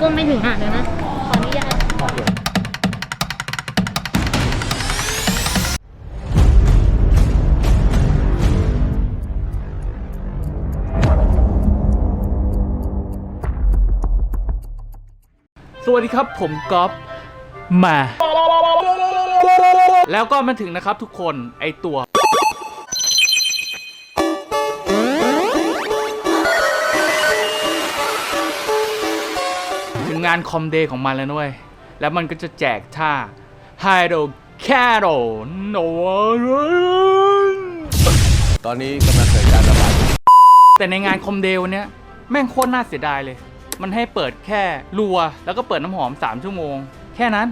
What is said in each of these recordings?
ก็ไม่ถึงอะเดี๋ยวนะ ขออนุญาตสวัสดีครับผมก๊อฟมา แล้วก็มาถึงนะครับทุกคนไอตัว ถึงงานคอมเดย์ของมันแล้วด้วย แล้วมันก็จะแจกท่า Hydro Cattle No ตอนนี้กำลังเกิดการระบาดแต่ในงานคอมเดย์วันเนี้ยแม่งโคตรน่าเสียดายเลย มันให้เปิดแค่รัว แล้วก็เปิดน้ำหอม 3 ชั่วโมง แค่นั้น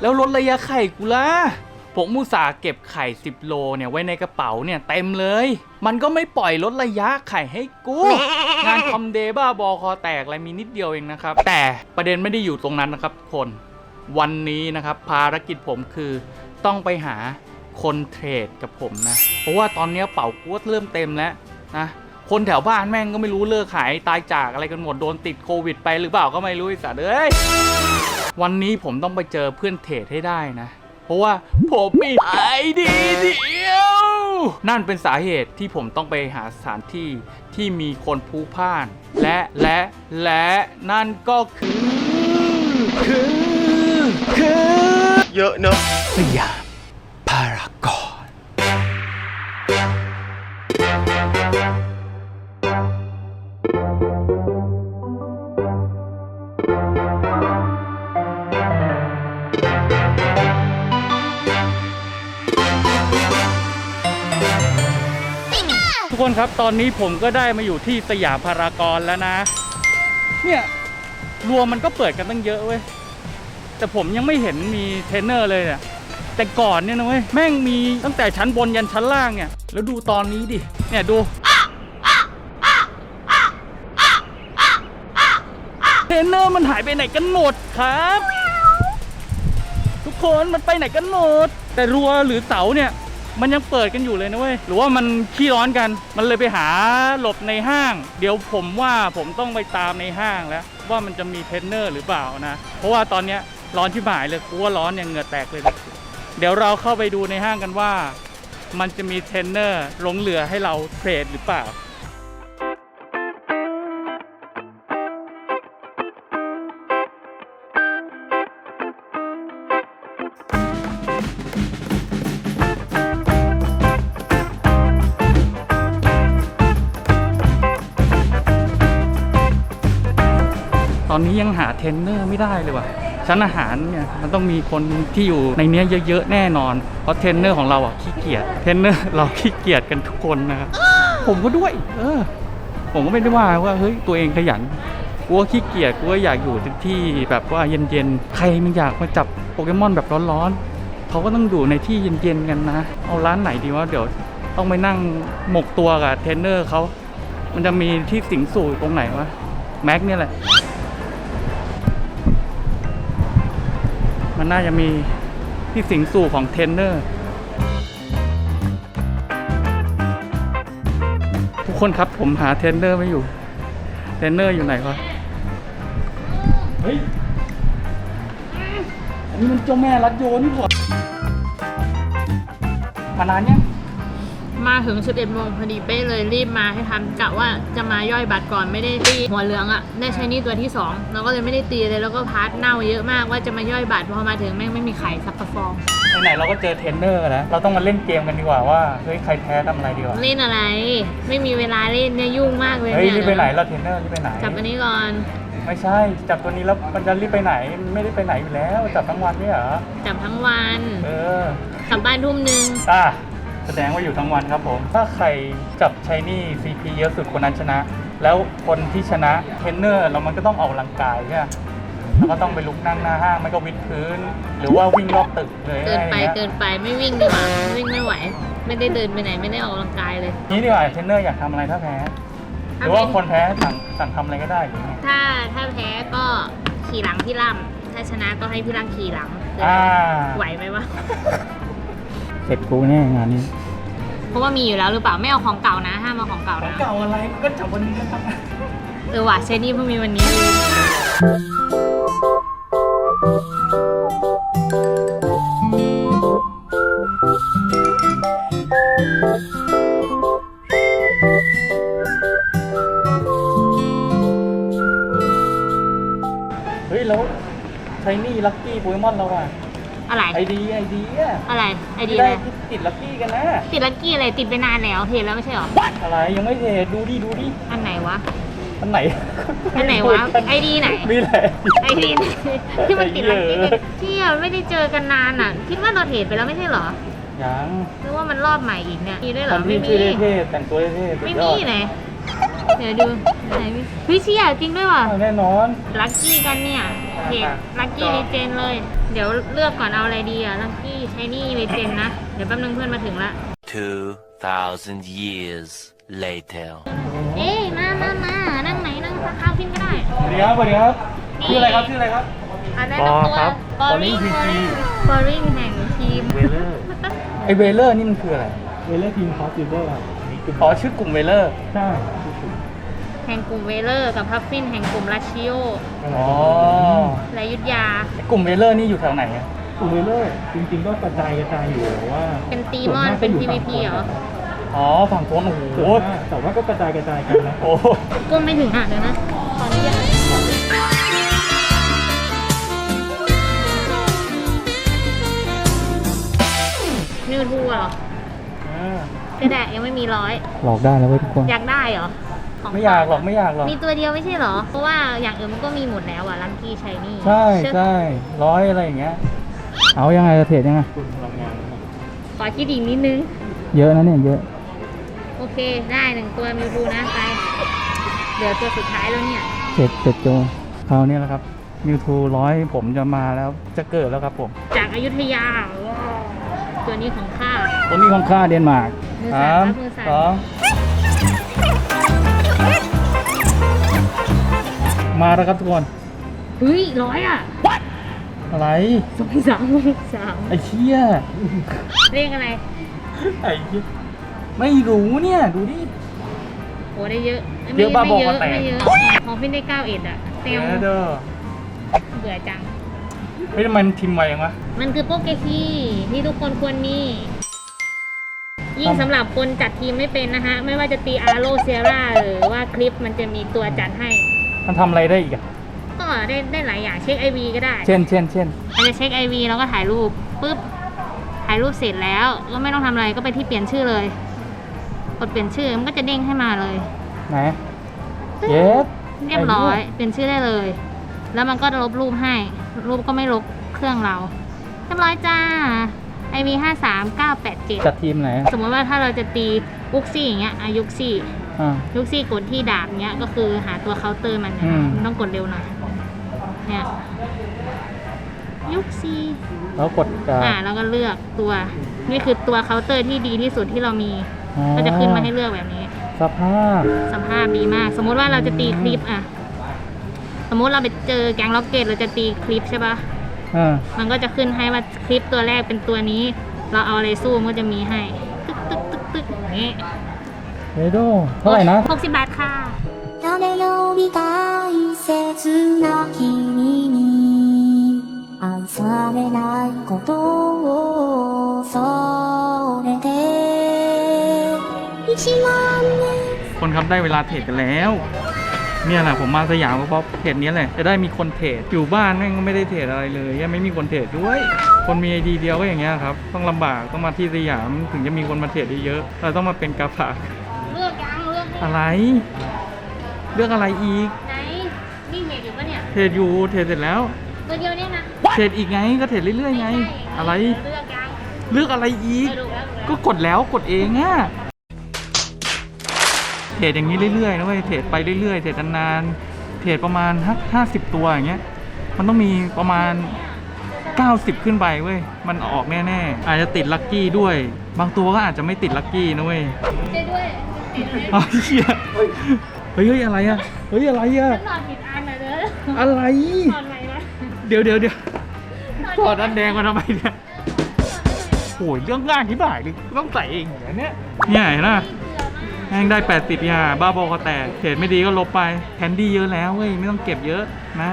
แล้วลดระยะไข่กูล่ะ ผมมูสาเก็บไข่ 10 โลเนี่ยไว้ในกระเป๋าเนี่ยเต็มเลย มันก็ไม่ปล่อยลดระยะไข่ให้กู งานคอมเดบ้าบอคอแตกอะไรมีนิดเดียวเองนะครับ แต่ประเด็นไม่ได้อยู่ตรงนั้นนะครับคน วันนี้นะครับภารกิจผมคือต้องไปหาคนเทรดกับผมนะ เพราะว่าตอนนี้เป๋ากูก็เริ่มเต็มแล้วนะคนแถวบ้านแม่งก็ไม่รู้เลิกขายตายจากอะไรกันหมดโดนติดโควิดไปหรือเปล่าก็ไม่รู้ไอ้สัตว์เอ้ยวันนี้ผมต้องไปเจอเพื่อนเทรดให้ได้นะ ราะว่าผมมีไอเดียเดียว นั่นเป็นสาเหตุที่ผมต้องไปหาสถานที่ที่มีคนพลุกพล่าน และและและนั่นก็คือคือคือเยอะเนอะสยามพารากอน กคนครับตอนนี้ผมก็ได้มาอยู่ที่สยามพารากอนแล้วนะ เนี่ยรวมมันก็เปิดกันตั้งเยอะเว้ยแต่ผมยังไม่เห็นมีเทรนเนอร์เลยเนี่ยแต่ก่อนเนี่ยนะเว้ยแม่งมีตั้งแต่ชั้นบนยันชั้นล่างเนี่ย แล้วดูตอนนี้ดิเนี่ยดูเทรนเนอร์มันหายไปไหนกันหมดครับ ทุกคนมันไปไหนกันหมด แต่รัวหรือเสาเนี่ย มันยังเปิดกันอยู่เลยนะเว้ย หรือว่ามันขี้ร้อนกัน มันเลยไปหาหลบในห้าง เดี๋ยวผมว่าผมต้องไปตามในห้างแล้ว ว่ามันจะมีเทรนเนอร์หรือเปล่านะ เพราะว่าตอนเนี้ยร้อนที่หมายเลยกูว่าร้อนอย่างเหงื่อแตกเลย เดี๋ยวเราเข้าไปดูในห้างกันว่า มันจะมีเทรนเนอร์หลงเหลือให้เราเทรดหรือเปล่า ตอนนี้ยังหาเทรนเนอร์ไม่ได้เลยว่ะชั้นอาหารเนี่ยมันต้องมีคนที่อยู่ในเนี้ยเยอะๆแน่นอน เพราะเทรนเนอร์ของเราอะขี้เกียจเทรนเนอร์เราขี้เกียจกันทุกคนนะครับผมก็ด้วย เออ ผมก็ไม่ได้ว่าว่าเฮ้ยตัวเองขยันกูก็ขี้เกียจกูก็อยากอยู่ที่แบบว่าเย็นๆใครมันอยากมาจับโปเกมอนแบบร้อนๆเขาก็ต้องอยู่ในที่เย็นๆกันนะ เอาร้านไหนดีวะเดี๋ยวต้องไปนั่งหมกตัวกับเทรนเนอร์เขามันจะมีที่สิงสู่ตรงไหนวะแม็กเนี่ยแหละ มันน่าจะมีที่สิงสู่ของเทนเนอร์ ทุกคนครับผมหาเทนเนอร์ไม่อยู่ เทนเนอร์อยู่ไหนวะเฮ้ย อันนี้มันเจ้าแม่รัดโยนี่หว่ามานานยัง มาถึง 11โมงพอดีเป้เลยรีบมาให้ทันกะว่าจะมาย่อยบัตรก่อนไม่ได้ตีหัวเหลืองอะ่ะได้ใช้หนี่ตัวที่2เราก็เลยไม่ได้ตีเลยแล้วก็พาร์ทเน่าเยอะมากว่าจะมาย่อยบัตรพอมาถึงแม่งไม่มีไข่สักกระฟองไหนๆเราก็เจอเทรนเนอร์แล้วเราต้องมาเล่นเกมกันดีกว่าว่า เฮ้ย ใครแพ้ทำอะไรดีกว่าเล่นอะไร ไม่มีเวลาเล่นเนี่ยยุ่งมากเลยเฮ้ยเนี่ยรีบไปไหนเราเทรนเนอร์รีบไปไหนจับอันนี้ก่อนไม่ใช่ จับตัวนี้แล้วมันจะรีบไปไหนมันไม่ได้ไปไหนอยู่แล้ว จับทั้งวันไม่เหรอจับทั้งวัน เออกลับบ้านทุ่มหนึ่งอะแสดงว่าอยู่ทั้งวันครับผม ถ้าใครจับใช้นี่ CP เยอะสุดคนนั้นชนะ แล้วคนที่ชนะเทรนเนอร์เรามันก็ต้องออกกำลังกายใช่ไหมแล้วก็ต้องไปลุกนั่งหน้าห้างไม่ก็วิดพื้น หรือว่าวิ่งรอบตึกเลยเกินไปอะไรเกิเงี้ยนไปไม่วิ่งดีกว่าวิ่งไม่ไหว ไม่ได้เดินไปไหนไม่ได้ออกกำลังกายเลย นี่ดีกว่าเทรนเนอร์อยากทำอะไรถ้าแพ้หรือว่าคนแพ้สั่งสั่งทำอะไรก็ได้หรือไงถ้าถ้าแพ้ก็ขี่หลังพี่ล่ำถ้าชนะก็ให้พี่ล่ำขี่หลังอ่า ไหวไหมวะ เสร็จกูแน่งานนี้ เพราะว่ามีอยู่แล้วหรือเปล่าไม่เอาของเก่านะห้ามเอาของเก่าของนะเก่าอะไรก็จับวันนี้นะครับเออว่ะใช้นี่เพิ่งมีวันนี้ลืมเฮ้ยแล้วใช้นี่ลัคกี้โปเกมอนเราอะ อะไรไอดีไอดีอะอะไรไอเดีที่ยอะได้ไรที่ติดลัคกี้กันนะติดลักกี้อะไรติดไปนานแล้วเห็นแล้วไม่ใช่หรออะไรยังไม่เทรดดูดิดูดิอันไหนวะอันไหนอันไหนวะไอดีไหนมีแหละไอดีไหนที่มันติดลักกี้ไอ้เหี้ยที่ไม่ได้เจอกันนานอะ คิดว่าเราเทรดไปแล้วไม่ใช่เหรอยังหรือว่ามันรอบใหม่อีกเนี่ยมีด้วยเหรคอนที่ไม่มีชื่อเท่ๆแต่งตัวเท่ๆสุดไม่ยมีอดไหนเดี๋ยวดูไหนมีเฮ้ยเชี่ยจริงด้วยว่ะอ้าวแน่นอนลักกี้กันเนี่ยเพจลักกี้เลเจนเลย เดี๋ยวเลือกก่อนเอาอะไรดีอะลักกี้ใช้นี่เลเจนนะ เดี๋ยวแป๊บนึงเพื่อนมาถึงละ 2,000 years later. เอ้ยมามามานั่งไหนนั่งสักข้าวกินก็ได้ สวัสดีครับสวัสดีครับชื่ออะไรครับชื่ออะไรครับ อันนั้นตัวปอครับ บอปอริงนี่ PG บอริงแห่งทีมเวเลอร์ไอเวเลอร์นี่มันคืออะไร เวลเลอร์ทีมคอสซิเวอร์ครับอ๋อชื่อกลุ่มเวเลอร์ ใช่แห่งกลุ่มเวเลอร์ กับพัฟฟินแห่งกลุ่มลัชชิโออ๋อและยุทธยา ไอ้กลุ่มเวเลอร์นี่อยู่แถวไหนอะกลุ่มเวลเลอร์จริงๆก็กระจายกระจายอยู่แต่ว่าเป็นตีมอนเป็น PVP เหรอ อ๋อ ฝั่งโน้นโอ้โหส่วนมากแต่ว่าก็กระจายกระจายกันนะ โอ้โหก็ไม่ถึงอะเดี๋ยวนะขออนุญาตนิวทูเหรออ่า ก็ได้ยังไม่มีร้อย หลอกได้แล้วเว้ยทุกคน อยากได้เหรอ ขงไม่อยากหรอกไม่อยากหรอก มีตัวเดียวไม่ใช่เหรอ เพราะว่าอย่างอื่นมันก็มีหมดแล้วอะลังกี้ชัยนี่ใช่เชื่อใช่ร้อยอะไรอย่างเงี้ย เอายังไงจะเทรดยังไงคุณพลังงานขอคิดอีกนิดนึง เยอะนะเนี่ยเยอะ โอเคได้หนึ่งตัวมิวทูนะไปเดี๋ยวตัวสุดท้ายแล้วเนี่ยเสร็จเสร็จโจคราวนี้แหละครับมิวทูร้อยผมจะมาแล้วจะเกิดแล้วครับผม จากอายุทยาว้าวตัวนี้ของข้าตัวนี้ของค่าเดนมาร์กมือสั่นครับมือสั่นสอง มาแล้วครับทุกคน เฮ้ยร้อยอะอะไร สองสามสามไอ้เชี่ยเลขอะไรไอ้เหี้ยไม่รู้เนี่ย ดูดิ โอ้ได้เยอะเยอะบ้าไม่บอเยอะแตก ไม่เยอะของพี่ได้เก้าเอ็ดอะเตียวเด้อเบื่อจัง เฮ้ยทำไมมันทิมไวยังวะ มันคือโปเกคีที่ทุกคนควรมี ยิ่งทำสำหรับคนจัดทีมไม่เป็นนะฮะ ไม่ว่าจะตีอาร์โรเซียร่าหรือว่าคลิปมันจะมีตัวจัดให้ มันทำอะไรได้อีกอะก็ได้ได้หลายอย่างเช็คไอวีก็ได้เช่นเช่นเช่นมันจะเช็คไอวีแล้วก็ถ่ายรูปปุ๊บถ่ายรูปเสร็จแล้วก็ไม่ต้องทำอะไรก็ไปที่เปลี่ยนชื่อเลยกดเปลี่ยนชื่อมันก็จะเด้งให้มาเลยไหนเย็บเรียบร้อย เปลี่ยนชื่อได้เลย แล้วมันก็ลบรูปให้ รูปก็ไม่ลบเครื่องเราเรียบร้อยจ้า IV ห้าสามเก้าแปดเจ็ดจัดทีมไหน สมมติว่าถ้าเราจะตีอุกซี่อย่างเงี้ยอายุกซี่ อ่ายุกซี่กดที่ดาบเงี้ยก็คือหาตัวเคาน์เตอร์มันนะอืม มันต้องกดเร็วหน่อยเนี่ยยุกซี่ แล้วกดอ่าอ่าแล้วก็เลือกตัวนี่คือตัวเคาน์เตอร์ที่ดีที่สุดที่เรามี ก็จะขึ้นมาให้เลือกแบบนี้ สภาพ สภาพดีมาก สมมุติว่าเราจะตีคลิปอะสมมุติเราไปเจอแก๊งล็อกเก็ตเราจะตีคลิปใช่ปะอ่า มันก็จะขึ้นให้ว่าคลิปตัวแรกเป็นตัวนี้ เราเอาอะไรสู้มันก็จะมีให้ ตึ๊กตึ๊กตึ๊กตึ๊กอย่างนี้ เรโดเท่าไหร่นะ หกสิบบาทค่ะ 誰より大切な君に愛されないことをそれで一万年 คนครับได้เวลาเทรดกันแล้ว เนี่ยแหละผมมาสยามก็เพราะเทรดเนี้ยแหละจะได้มีคนเทรดอยู่บ้านแม่งก็ไม่ได้เทรดอะไรเลยยังไม่มีคนเทรดด้วย คนมีไอดีเดียวก็อย่างเงี้ยครับ ต้องลำบากต้องมาที่สยามถึงจะมีคนมาเทรดเยอะๆเราต้องมาเป็นกาฝาก เลื อกยังเลือกให้อะไรเลือกอะไรอีกไหนนี่เห็นอยู่ปะเนี่ยเทรดอยู่เทรดเสร็จแล้ว ตัวเดียวเนี่ยนะเทรดอีกไงก็เทรดเรื่อยๆไงม่ใช่อะไร เลือกยังเลือกอะไรอีกเออดูแล้วดูแล้วก็กดแล้วกดเองอะเทรดอย่างนี้เรื่อยๆนะเว้ยเทรดไปเรื่อยๆเทรดนานๆเทรดประมาณห้าสิบตัวอย่างเงี้ย มันต้องมีประมาณ 90 ขึ้นไปเว้ย มันออกแน่ๆ อาจจะติดลัคกี้ด้วย บางตัวก็อาจจะไม่ติดลัคกี้นะเว้ยเจ๊ด้วย ติดเลยเอาเหี้ยเฮ้ยเฮ้ยอะไรอะเฮ้ยอะไรอะฉันนอนผิดอันเลยเด้ออะไรนอนไหมวะเดี๋ยวเดี๋ยวเดี๋ยวถอดอันแดงมาทำไมเนี่ยโอ้ยเรื่องง่ายที่บ่ายดิต้องใส่เองเหรอเนี่ยเนี่ยเห็นไหมแม่งได้ 80ยาบ้าบอคอแตกเทรดไม่ดีก็ลบไปแคนดี้เยอะแล้วเว้ยไม่ต้องเก็บเยอะนะ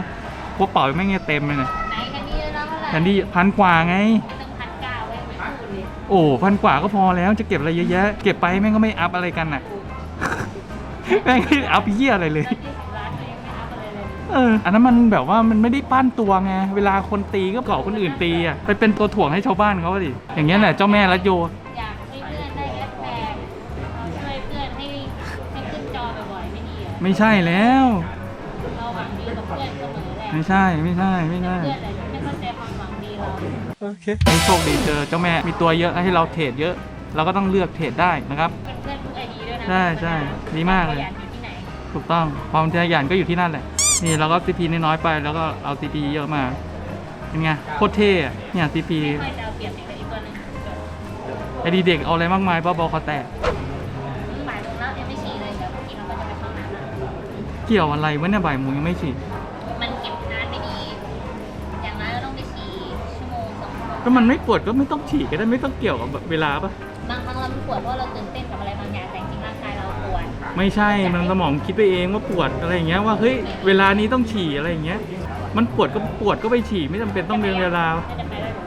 พวกเป๋าแม่งจะเต็มเลยเนี่ยไหนกันนี่แล้วเท่าไหร่แคนดี้พันกว่าไงต้องพันเก้าไว้ไม่พูดเลยโอ้พันกว่าก็พอแล้วจะเก็บอะไรเยอะแยะเก็บไปแม่งก็ไม่อัพอะไรกันน่ะ แม่งไม่อัพเยี่ยอะไรเลยที่สิบล้านก็ยังไม่อัพอะไรเลย เออ อันนั้นมันแบบว่ามันไม่ได้ปั้นตัวไง เวลาคนตีก็เกาะคนอื่นตีอะ ไปเป็นตัวถ่วงให้ชาวบ้านเขาดิ อย่างเงี้ยแหละเจ้าแม่รัตโย อยากให้เพื่อนได้แอดแท็กเราช่วยเพื่อนให้ให้ขึ้นจอบ่อยๆไม่ดีเหรอไม่ใช่แล้ว เราหวังดีกับเพื่อนเสมอแหละไม่ใช่ ไม่ใช่ ไม่ใช่ เพื่อนแต่ไม่เข้าใจความหวังดีเราโอเคให้โชคดีเจอเจ้าแม่ มีตัวเยอะให้เราเทรดเยอะ เราก็ต้องเลือกเทรดได้นะครับ เป็น ใช่ใช่ดีมากเลยขยันอยู่ที่ไหนถูกต้องความทะยานก็อยู่ที่นั่นแหละ นี่เราก็ซีพีน้อยๆไป แล้วก็เอาซีพีเยอะมาเป็นไงโคตรเท่อะเนี่ยซีพีไม่ค่อยจะเอาเปรียบเด็กกับอีกตัวหนึงไอดีเด็กเอาอะไรมากมายบ้าบอคอแตกหมายถึงแล้วยังไม่ฉี่เลยเดี๋ยวกินเราก็จะไปเข้าห้องน้ำแล้วเกี่ยวอะไรวะเนี่ยบ่ายโมงยังไม่ฉีด ก็มันไม่ปวดก็ไม่ต้องฉีดก็ได้ไม่ต้องเกี่ยวกับเวลาปะบางครั้งเราไม่ปวดเพราะเราตื่นเต้นกับอะไรบางอย่างแต่จริงๆร่างกายเราปวดไม่ใช่มันสมองคิดไปเองว่าปวดอะไรอย่างเงี้ยว่าเฮ้ยเวลานี้ต้องฉี่อะไรอย่างเงี้ย มันปวดก็ปวดก็ไปฉี่ไม่จำเป็นต้องเรียนเวลาน่าจะไปได้หรือ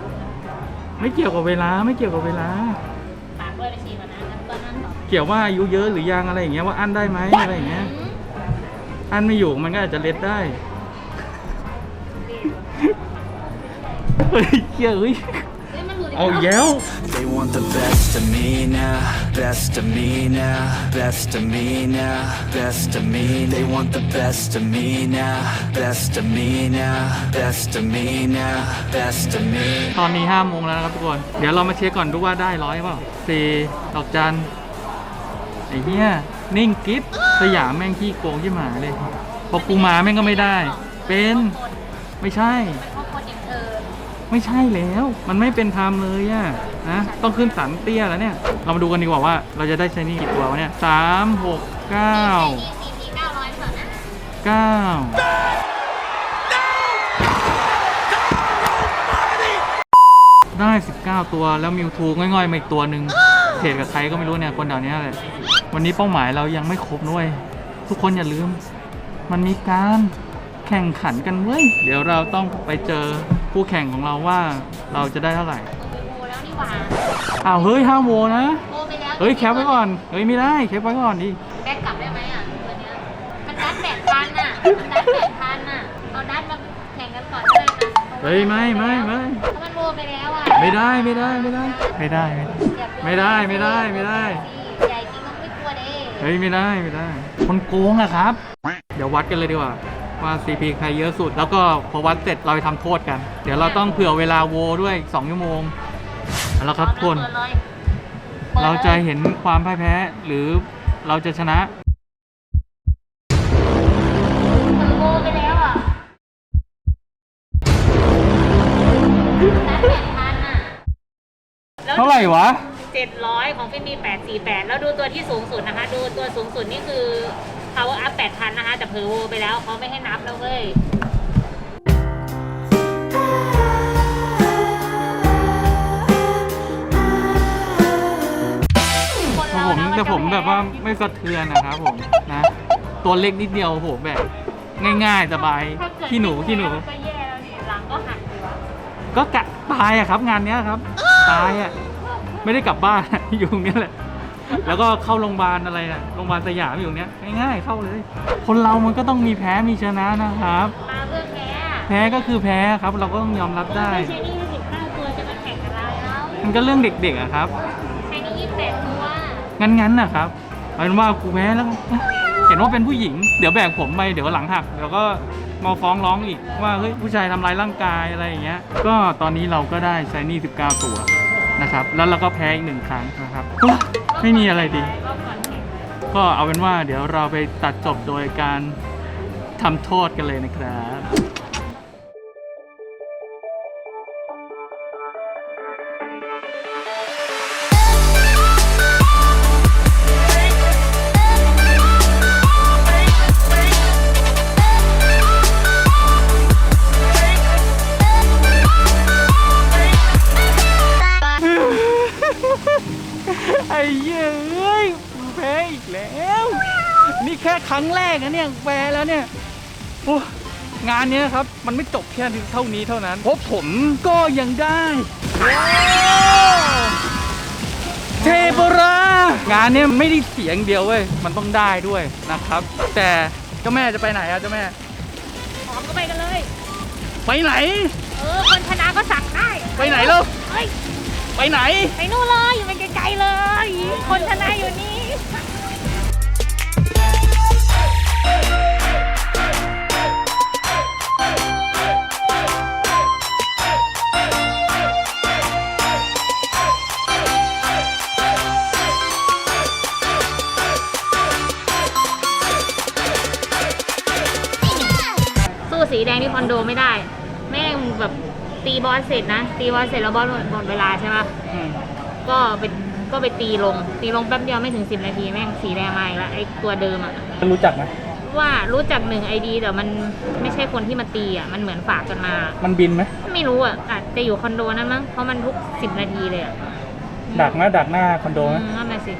ไม่เกี่ยวกับเวลาไม่เกี่ยวกับเวลา ปากด้วยไปฉี่ก่อนนะแล้วก็นั่งต่อเกี่ยวว่าอายุเยอะหรือยังอะไรอย่างเงี้ยว่าอั้นได้ไหมอะไรอย่างเงี้ยอั้นไม่อยู่มันก็อาจจะเล็ดได้ เฮ้ยเกี่ยเอ้ยเฮ้ยมันหลุดอีกเอาแล้วแย้ว They want the best of me now, best of me now, best of me now, best of me. They want the best of me now, best of me now, best of me now, best of me. ตอนนี้ห้าโมงแล้วนะครับทุกคน เดี๋ยวเรามาเช็คก่อนดูว่าได้ร้อยเปล่าสี่ดอกจันไอ้เหี้ยนิ่งกิ๊บสยามแม่งขี้โกงที่หมาเลยพอกูมาแม่งก็ไม่ได้ เป็น ไม่ใช่ ไม่ใช่แล้ว มันไม่เป็นธรรมเลยอะนะต้องขึ้นสันเตี้ยแล้วเนี่ย เรามาดูกันดีกว่าว่าเราจะได้ใช้นี่กี่ตัววะเนี่ยสามหกเก้าเก้าร้อยเถอะนะเก้าได้ 19 ตัวแล้วมิวทูง่อยๆมาอีกตัวหนึ่งเทรดกับใครก็ไม่รู้เนี่ยคนแถวนี้ยแหละวันนี้เป้าหมายเรายังไม่ครบด้วย ทุกคนอย่าลืม มันมีการแข่งขันกันเว้ย เดี๋ยวเราต้องไปเจอ ผู้แข่งของเราว่าเราจะได้เท่าไหร่โมแล้วนี่หว่าอ้าวเฮ้ยห้าโมนะโมไปแล้วเฮ้ยแคปไว้ก่อนเฮ้ยไม่ได้แคปไว้ก่อนดิแบกกลับได้ไหมอะตัวเนี้ยมันดัดแปดพันอะมันดัดแปดพันอะเอาดัดมาแข่งกันก่อนได้นะเฮ้ยไม่ไม่ไม่ถ้ามันโมไปแล้วอะไม่ได้ไม่ได้ไม่ได้ ไม่ได้ ไม่ได้ไม่ได้ไม่ได้ใหญ่จริงต้องไม่กลัวเด้เฮ้ยไม่ได้ไม่ได้ คนโกงอะครับ เดี๋ยววัดกันเลยดีกว่า ว่า CP ใครเยอะสุด แล้วก็พอวัดเสร็จเราไปทำโทษกัน เดี๋ยวเราต้องเผื่อเวลาโวด้วยอีก2ชั่วโมงเอาแล้วครับทุกคนเปิดเลยเราจะเห็นความพ่ายแพ้หรือเราจะชนะมันโมไปแล้วอะดัดแปดพันอะแล้วเท่าไหร่วะเจ็ดร้อยของพี่มีแปดสี่แปดแล้วดูตัวที่สูงสุดนะคะ ดูตัวสูงสุดนี่คือ power up แปดพันนะคะแต่เพอโวไปแล้วเขาไม่ให้นับแล้วเว้ยคนแต่เราผมนะแต่ผมจะแบบว่าไม่สะเทือนนะครับผมนะ ตัวเล็กนิดเดียวโหแบบ ง่ายๆสบายถ้าเกิดขี้หนูขี้หนู ก็แย่แล้วนี่หลังก็หักอยู่อะก็กะตายอะครับ งานเนี้ยครับ ตายอะไม่ได้กลับบ้าน อยู่ตรงเนี้ยแหละ แล้วก็เข้าโรงพยาบาลอะไรนะโรงพยาบาลสยามอยู่ตรงเนี้ยง่ายๆเข้าเลย คนเรามันก็ต้องมีแพ้มีชนะนะครับ มาเพื่อแพ้อะแพ้ก็คือแพ้ครับ เราก็ต้องยอมรับได้ ไม่ใช่นี่สิบห้าตัวจะมาแข่งกับเราแล้วมันก็เรื่องเด็กๆอะครับ ใช้นี่ยี่สิบแปดตัวงั้นๆนะครับเอาเป็นว่ากูแพ้แล้วเห็นว่าเป็นผู้หญิง เดี๋ยวแบกผมไป เดี๋ยวหลังหัก เดี๋ยวก็มาฟ้องร้องอีกว่าเฮ้ยผู้ชายทำร้ายร่างกายอะไรอย่างเงี้ย ก็ตอนนี้เราก็ได้ใช้นี่ 19 ตัวนะครับ แล้วเราก็แพ้อีกหนึ่งครั้งนะครับก็ ไม่มีอะไรดี ก็เอาเป็นว่าเดี๋ยวเราไปตัดจบโดยการทำโทษกันเลยนะครับ เนี่ยแฟร์แล้วเนี่ยโอ้งานเนี้ยครับ มันไม่จบแค่เท่านี้เท่านั้น เพราะผมก็ยังได้ว้าวเทปรางานเนี้ยไม่ได้เสียงเดียวเว้ย มันต้องได้ด้วยนะครับ แต่เจ้าแม่จะไปไหนอะเจ้าแม่หอมก็ไปกันเลย ไปไหน เออคนชนะก็สั่งได้ ไปไหนแล้วเฮ้ยไปไหน ไปนู่นเลยอยู่ไปไกลๆเลย คนชนะอยู่นี่ แดงที่คอนโดไม่ได้ แม่งแบบตีบอลเสร็จนะ ตีบอลเสร็จแล้วบอลหมดหมดเวลาใช่ปะอืมก็ไปก็ไปตีลง ตีลงแป๊บเดียวไม่ถึงสิบนาทีแม่งสีแดงมาอีกแล้วไอ้ตัวเดิมอะรู้จักไหมว่ารู้จักหนึ่งไอดีแต่มันไม่ใช่คนที่มาตีอะมันเหมือนฝากกันมา มันบินไหมไม่รู้อะอาจจะอยู่คอนโดนั้นมั้งเพราะมันทุกสิบนาทีเลยอะดักไหมดักหน้าคอนโดไหมอืมนั่นน่ะสิ